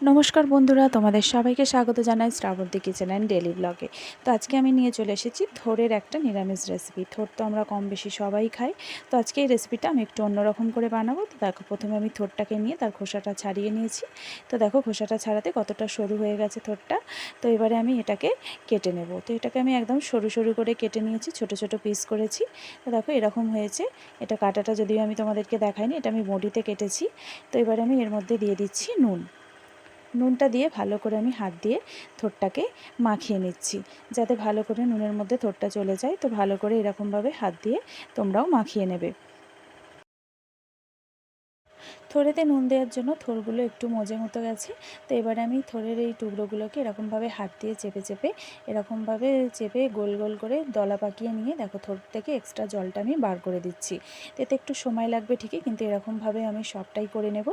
নমস্কার বন্ধুরা, তোমাদের সবাইকে স্বাগত জানাই শ্রাবন্তী কিচেন অ্যান্ড ডেলি ব্লগে তো আজকে আমি নিয়ে চলে এসেছি থোরের একটা নিরামিষ রেসিপি থোর তো আমরা কম বেশি সবাই খাই। তো আজকে এই রেসিপিটা আমি একটু অন্যরকম করে বানাবো। তো দেখো, প্রথমে আমি থোরটাকে নিয়ে তার খোসাটা ছাড়িয়ে নিয়েছি। তো দেখো, খোসাটা ছাড়াতে কতটা সরু হয়ে গেছে থোরটা। তো এবারে আমি এটাকে কেটে নেব। তো এটাকে আমি একদম সরু সরু করে কেটে নিয়েছি, ছোট ছোট পিস করেছি। তো দেখো, এরকম হয়েছে। এটা কাটাটা যদিও আমি তোমাদেরকে দেখাইনি, এটা আমি বডিতে কেটেছি। তো এবারে আমি এর মধ্যে দিয়ে দিচ্ছি নুন। নুনটা দিয়ে ভালো করে আমি হাত দিয়ে থোরটাকে মাখিয়ে নিচ্ছি। যাতে ভালো করে নুনের মধ্যে থোরটা চলে যায়, তো ভালো করে এরকমভাবে হাত দিয়ে তোমরাও মাখিয়ে নেবে। থোড়েতে নুন দেওয়ার জন্য থোরগুলো একটু মজে মতো গেছে, তো এবারে আমি থোরের এই টুকরোগুলোকে এরকমভাবে হাত দিয়ে চেপে চেপে, এরকমভাবে চেপে গোল গোল করে দলা পাকিয়ে নিয়ে দেখো থোর থেকে এক্সট্রা জলটা আমি বার করে দিচ্ছি। এতে একটু সময় লাগবে ঠিকই, কিন্তু এরকমভাবে আমি সবটাই করে নেব।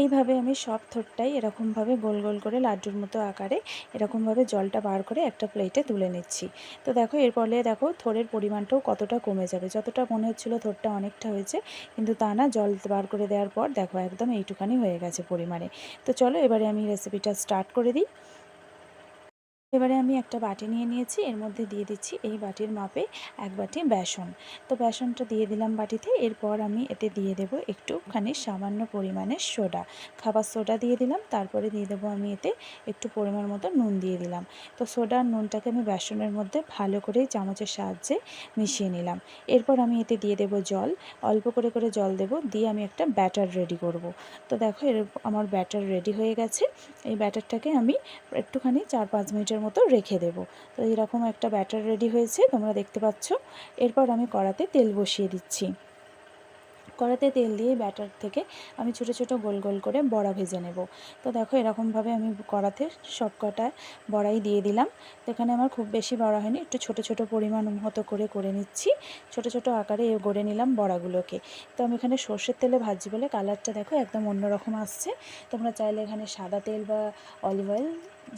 এইভাবে আমি সব থোরটাই এরকমভাবে গোল গোল করে লাড্ডুর মতো আকারে এরকমভাবে জলটা বার করে একটা প্লেটে তুলে নিচ্ছি। তো দেখো এর ফলে দেখো থোরের পরিমাণটাও কতটা কমে যাবে। যতটা মনে হচ্ছিল থোরটা অনেকটা হয়েছে, কিন্তু তা না, জল বার করে দেওয়ার পর দেখো একদম এইটুখানি হয়ে গেছে পরিমাণে। তো চলো, এবারে আমি রেসিপিটা স্টার্ট করে দিই। এবারে আমি একটা বাটি নিয়ে নিয়েছি, এর মধ্যে দিয়ে দিচ্ছি এই বাটির মাপে এক বাটি বেসন। তো বেসনটা দিয়ে দিলাম বাটিতে, এরপর আমি এতে দিয়ে দেব একটুখানি সামান্য পরিমাণে সোডা। খাবার সোডা দিয়ে দিলাম, তারপরে দিয়ে দেবো আমি এতে একটু পরিমাণ মতো নুন দিয়ে দিলাম। তো সোডা আর নুনটাকে আমি বেসনের মধ্যে ভালো করে চামচের সাহায্যে মিশিয়ে নিলাম। এরপর আমি এতে দিয়ে দেব জল, অল্প করে করে জল দেব, দিয়ে আমি একটা ব্যাটার রেডি করব। তো দেখো এর, আমার ব্যাটার রেডি হয়ে গেছে। এই ব্যাটারটাকে আমি একটুখানি চার পাঁচ মিনিটের মতো রেখে দেব। তো এরকম একটা ব্যাটার রেডি হয়েছে, তোমরা দেখতে পাচ্ছ। এরপর আমি কড়াতে তেল বসিয়ে দিচ্ছি। কড়াতে তেল দিয়ে ব্যাটার থেকে আমি ছোটো ছোটো গোল গোল করে বড়া ভেজে নেব। তো দেখো এরকমভাবে আমি কড়াতে সব কটা বড়াই দিয়ে দিলাম। তো এখানে আমার খুব বেশি বড়া হয়নি, একটু ছোটো ছোটো পরিমাণ মতো করে করে নিচ্ছি। ছোটো ছোটো আকারে গড়ে নিলাম বড়াগুলোকে। তো আমি এখানে সর্ষের তেলে ভাজি বলে কালারটা দেখো একদম অন্যরকম আসছে। তোমরা চাইলে এখানে সাদা তেল বা অলিভ অয়েল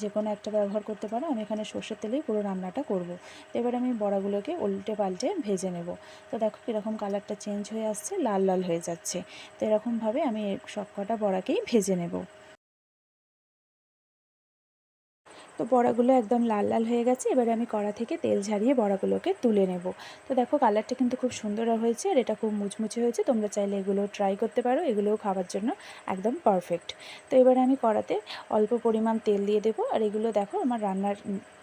যে কোনো একটা ব্যবহার করতে পারো, আমি এখানে সর্ষের তেলেই পুরো রান্নাটা করব। এবার আমি বড়াগুলোকে উল্টে পাল্টে ভেজে নেব। তো দেখো কীরকম কালারটা চেঞ্জ হয়ে আসছে, লাল লাল হয়ে যাচ্ছে। তো এরকমভাবে আমি সব কটা বড়াকেই ভেজে নেব। তো বড়াগুলো একদম লাল লাল হয়ে গেছে। এবারে আমি কড়া থেকে তেল ঝারিয়ে বড়াগুলোকে তুলে নেব। তো দেখো কালারটা কিন্তু খুব সুন্দর হয়েছে আর এটা খুব মুচমুচে হয়েছে। তোমরা চাইলে এগুলো ট্রাই করতে পারো। এগুলোও খাওয়ার জন্য একদম পারফেক্ট তো এবারে আমি কড়াতে অল্প পরিমাণ তেল দিয়ে দেবো। আর এগুলো দেখো আমার রান্নার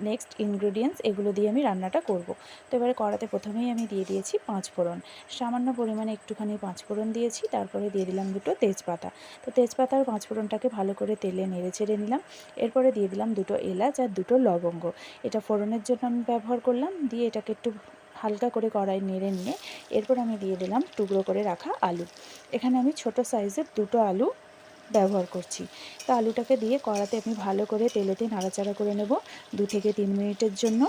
নেক্সট ইনগ্রিডিয়েন্টস এগুলো দিয়ে আমি রান্নাটা করব। তো এবারে কড়াতে প্রথমেই আমি দিয়ে দিয়েছি পাঁচ ফোড়ন। সামান্য পরিমাণে একটুখানি পাঁচ ফোড়ন দিয়েছি। তারপরে দিয়ে দিলাম দুটো তেজপাতা। তো তেজপাতা আর পাঁচ ফোড়নটাকে ভালো করে তেলে নেড়ে ছেড়ে নিলাম। এরপরে দিয়ে দিলাম দুটো এলাচ। এলাচ আর দুটো লবঙ্গ। এটা ফোড়নের জন্য আমি ব্যবহার করলাম। দিয়ে এটাকে একটু হালকা করে কড়াই নেড়ে নিয়ে এরপর আমি দিয়ে দিলাম টুকরো করে রাখা আলু। এখানে আমি ছোট সাইজের দুটো আলু ব্যবহার করছি। তো আলুটাকে দিয়ে কড়াতে আমি ভালো করে তেলেতে নাড়াচাড়া করে নেব। দু থেকে তিন মিনিটের জন্য।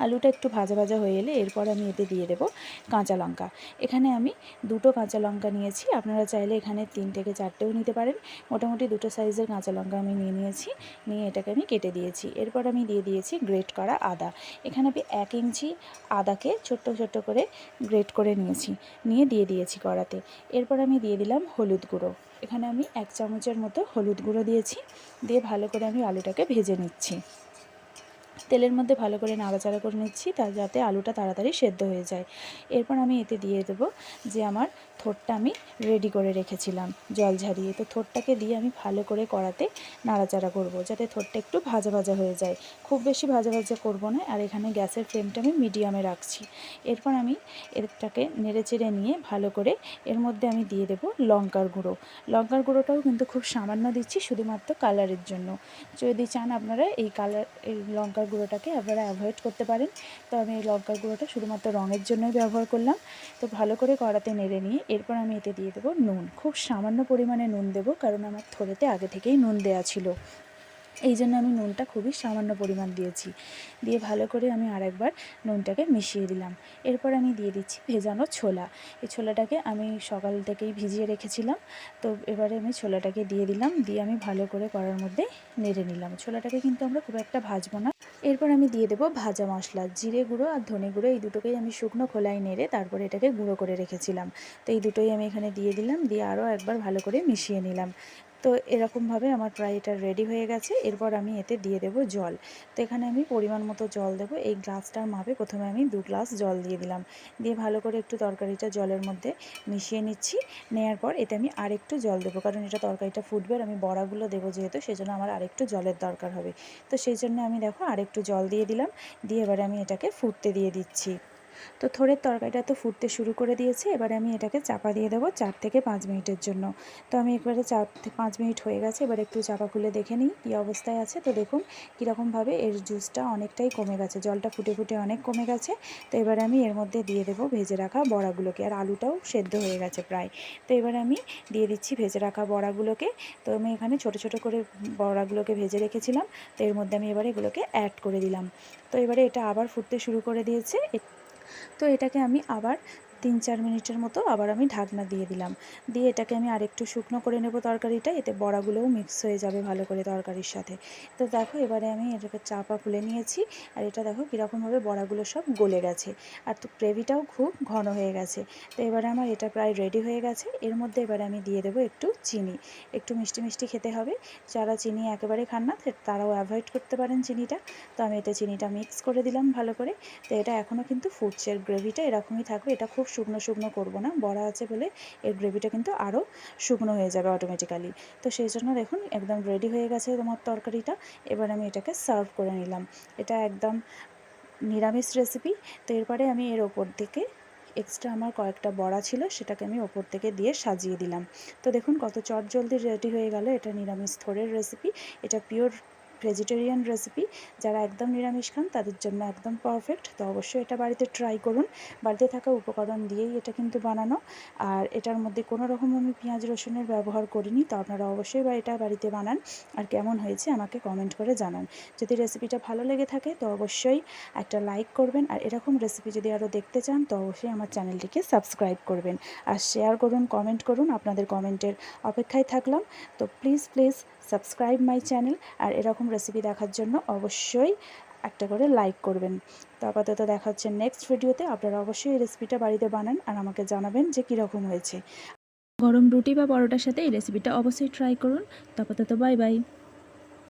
আলুটা একটু ভাজা ভাজা হয়ে এলে এরপর আমি এতে দিয়ে দেবো কাঁচা লঙ্কা। এখানে আমি দুটো কাঁচা লঙ্কা নিয়েছি। আপনারা চাইলে এখানে তিন থেকে চারটেও নিতে পারেন। মোটামুটি দুটো সাইজের কাঁচা লঙ্কা আমি নিয়ে নিয়েছি। নিয়ে এটাকে আমি কেটে দিয়েছি। এরপর আমি দিয়ে দিয়েছি গ্রেট করা আদা। এখানে আমি এক ইঞ্চি আদাকে ছোট্ট ছোট্ট করে গ্রেট করে নিয়েছি। নিয়ে দিয়ে দিয়েছি কড়াতে। এরপর আমি দিয়ে দিলাম হলুদ গুঁড়ো। এখানে আমি এক চামচের মতো হলুদ গুঁড়ো দিয়েছি। দিয়ে ভালো করে আমি আলুটাকে ভেজে নিচ্ছি। তেলের মধ্যে ভালো করে নাড়াচাড়া করে নিচ্ছি, তা যাতে আলুটা তাড়াতাড়ি সেদ্ধ হয়ে যায়। এরপর আমি এতে দিয়ে দেবো যে আমার থোরটা আমি রেডি করে রেখেছিলাম, জল ঝারিয়ে। তো থোরটাকে দিয়ে আমি ভালো করে কড়াতে নাড়াচাড়া করব, যাতে থোরটা একটু ভাজা ভাজা হয়ে যায়। খুব বেশি ভাজা ভাজা করব না, আর এখানে গ্যাসের ফ্লেমটা আমি মিডিয়ামে রাখছি। এরপর আমি এরটাকে নেড়ে চেড়ে নিয়ে ভালো করে এর মধ্যে আমি দিয়ে দেব লঙ্কার গুঁড়ো। লঙ্কার গুঁড়োটাও কিন্তু খুব সামান্য দিচ্ছি, শুধুমাত্র কালারের জন্য। যদি চান আপনারা এই কালার এই লঙ্কার গুঁড়োটাকে আপনারা অ্যাভয়েড করতে পারেন। তো আমি এই লঙ্কার গুঁড়োটা শুধুমাত্র রঙের জন্যই ব্যবহার করলাম। তো ভালো করে কড়াতে নেড়ে নিয়ে এরপর আমি এতে দিয়ে দেবো নুন। খুব সামান্য পরিমাণে নুন দেবো, কারণ আমার থোড়েতে আগে থেকেই নুন দেওয়া ছিল। এই জন্য আমি নুনটা খুবই সামান্য পরিমাণ দিয়েছি। দিয়ে ভালো করে আমি আরেকবার নুনটাকে মিশিয়ে দিলাম। এরপর আমি দিয়ে দিচ্ছি ভেজানো ছোলা। এই ছোলাটাকে আমি সকাল থেকেই ভিজিয়ে রেখেছিলাম। তো এবারে আমি ছোলাটাকে দিয়ে দিলাম। দিয়ে আমি ভালো করে করার মধ্যে নেড়ে নিলাম। ছোলাটাকে কিন্তু আমরা খুব একটা ভাজবো না। এরপর আমি দিয়ে দেবো ভাজা মশলা, জিরে গুঁড়ো আর ধনে গুঁড়ো। এই দুটোকেই আমি শুকনো খোলায় নেড়ে তারপরে এটাকে গুঁড়ো করে রেখেছিলাম। তো এই দুটোই আমি এখানে দিয়ে দিলাম, দিয়ে আরও একবার ভালো করে মিশিয়ে নিলাম। তো এরকমভাবে আমার প্রায় এটা রেডি হয়ে গেছে। এরপর আমি এতে দিয়ে দেব জল। তো এখানে আমি পরিমাণ মতো জল দেবো। এই গ্লাসটার মাপে প্রথমে আমি দু গ্লাস জল দিয়ে দিলাম। দিয়ে ভালো করে একটু তরকারিটা জলের মধ্যে মিশিয়ে নিচ্ছি। নেওয়ার পর এতে আমি আরেকটু জল দেবো। কারণ এটা তরকারিটা ফুটবে আর আমি বড়াগুলো দেবো যেহেতু, সেজন্য আমার আরেকটু জলের দরকার হবে। তো সেই জন্য আমি দেখো আরেকটু জল দিয়ে দিলাম। দিয়ে এবারে আমি এটাকে ফুটতে দিয়ে দিচ্ছি। তো থোড়ের তরকারিটা তো ফুটতে শুরু করে দিয়েছে, এবারে আমি এটাকে চাপা দিয়ে দেবো চার থেকে পাঁচ মিনিটের জন্য। তো আমি একবারে চার থেকে পাঁচ মিনিট হয়ে গেছে, এবার একটু চাপা খুলে দেখে নিই কী অবস্থায় আছে। তো দেখুন কীরকমভাবে এর জুসটা অনেকটাই কমে গেছে, জলটা ফুটে ফুটে অনেক কমে গেছে। তো এবারে আমি এর মধ্যে দিয়ে দেবো ভেজে রাখা বড়াগুলোকে, আর আলুটাও সেদ্ধ হয়ে গেছে প্রায়। তো এবারে আমি দিয়ে দিচ্ছি ভেজে রাখা বড়াগুলোকে। তো আমি এখানে ছোট ছোট করে বড়াগুলোকে ভেজে রেখেছিলাম, তো এর মধ্যে আমি এবারে এগুলোকে অ্যাড করে দিলাম। তো এবারে এটা আবার ফুটতে শুরু করে দিয়েছে তো এটাকে আমি আবার তিন চার মিনিটের মতো আবার আমি ঢাকনা দিয়ে দিলাম। দিয়ে এটাকে আমি আরেকটু শুকনো করে নেব তরকারিটা, এতে বড়াগুলোও মিক্স হয়ে যাবে ভালো করে তরকারির সাথে। তো দেখো, এবারে আমি এটাকে চাপা খুলে নিয়েছি, আর এটা দেখো কীরকমভাবে বড়াগুলো সব গলে গেছে। আর তো গ্রেভিটাও খুব ঘন হয়ে গেছে। তো এবারে আমার এটা প্রায় রেডি হয়ে গেছে। এর মধ্যে এবারে আমি দিয়ে দেবো একটু চিনি। একটু মিষ্টি মিষ্টি খেতে হবে। যারা চিনি একেবারে খান না তারাও অ্যাভয়েড করতে পারেন চিনিটা। তো আমি এটা চিনিটা মিক্স করে দিলাম ভালো করে। তো এটা এখনও কিন্তু ফুটছে গ্রেভিটা এরকমই থাকবে। এটা খুব শুকনো শুকনো করব না, বড়া আছে বলে এর গ্রেভিটা কিন্তু আরও শুকনো হয়ে যাবে অটোমেটিক্যালি তো সেই জন্য দেখুন, একদম রেডি হয়ে গেছে তোমার তরকারিটা। এবার আমি এটাকে সার্ভ করে নিলাম। এটা একদম নিরামিষ রেসিপি তো এরপরে আমি এর ওপর থেকে এক্সট্রা আমার কয়েকটা বড়া ছিল, সেটাকে আমি ওপর থেকে দিয়ে সাজিয়ে দিলাম। তো দেখুন, কত চট জলদি রেডি হয়ে গেল। এটা নিরামিষ থোড়ের রেসিপি এটা পিওর ভেজিটেরিয়ান রেসিপি যারা একদম নিরামিষ খান, তাদের জন্য একদম পারফেক্ট তো অবশ্যই এটা বাড়িতে ট্রাই করুন। বাড়িতে থাকা উপকরণ দিয়েই এটা কিন্তু বানানো। আর এটার মধ্যে কোনো রকম আমি পেঁয়াজ রসুনের ব্যবহার করিনি, তো আপনারা অবশ্যই বা এটা বাড়িতে বানান। আর কেমন হয়েছে আমাকে কমেন্ট করে জানান। যদি রেসিপিটা ভালো লেগে থাকে, তো অবশ্যই একটা লাইক করবেন। আর এরকম রেসিপি যদি আরও দেখতে চান, তো অবশ্যই আমার চ্যানেলটিকে সাবস্ক্রাইব করবেন। আর শেয়ার করুন কমেন্ট করুন। আপনাদের কমেন্টের অপেক্ষায় থাকলাম। তো please please subscribe my channel আর এরকম রেসিপি দেখার জন্য অবশ্যই একটা করে লাইক করবেন। তো আপাতত দেখা হচ্ছে নেক্সট ভিডিওতে আপনারা অবশ্যই এই রেসিপিটা বাড়িতে বানান আর আমাকে জানাবেন যে কীরকম হয়েছে। গরম রুটি বা পরোটার সাথে এই রেসিপিটা অবশ্যই ট্রাই করুন। তো আপাতত বাই বাই